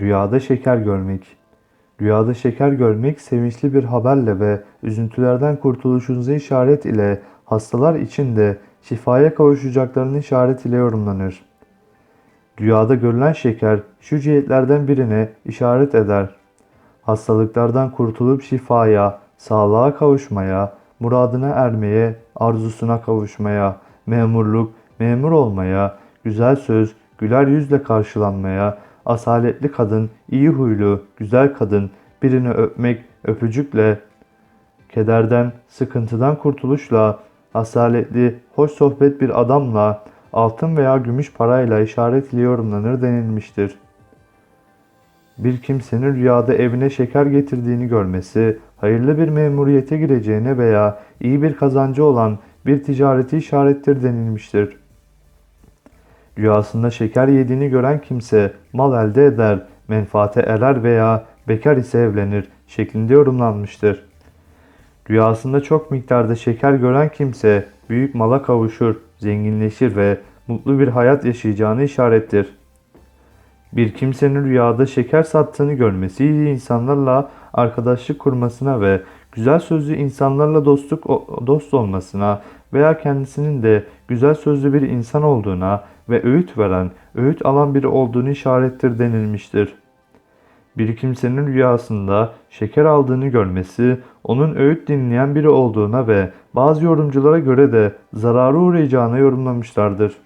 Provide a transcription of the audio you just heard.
Rüyada şeker görmek. Rüyada şeker görmek sevinçli bir haberle ve üzüntülerden kurtuluşunuza işaret ile hastalar için de şifaya kavuşacaklarının işaret ile yorumlanır. Rüyada görülen şeker şu cihetlerden birine işaret eder. Hastalıklardan kurtulup şifaya, sağlığa kavuşmaya, muradına ermeye, arzusuna kavuşmaya, memurluk, memur olmaya, güzel söz, güler yüzle karşılanmaya, asaletli kadın, iyi huylu, güzel kadın, birini öpmek, öpücükle, kederden, sıkıntıdan kurtuluşla, asaletli, hoş sohbet bir adamla, altın veya gümüş parayla işaret ile yorumlanır denilmiştir. Bir kimsenin rüyada evine şeker getirdiğini görmesi, hayırlı bir memuriyete gireceğine veya iyi bir kazancı olan bir ticareti işarettir denilmiştir. Rüyasında şeker yediğini gören kimse mal elde eder, menfaate erer veya bekar ise evlenir şeklinde yorumlanmıştır. Rüyasında çok miktarda şeker gören kimse büyük mala kavuşur, zenginleşir ve mutlu bir hayat yaşayacağını işarettir. Bir kimsenin rüyada şeker sattığını görmesi insanlarla arkadaşlık kurmasına ve güzel sözlü insanlarla dostluk dost olmasına veya kendisinin de güzel sözlü bir insan olduğuna ve öğüt veren, öğüt alan biri olduğunu işarettir denilmiştir. Bir kimsenin rüyasında şeker aldığını görmesi, onun öğüt dinleyen biri olduğuna ve bazı yorumculara göre de zarara uğrayacağına yorumlamışlardır.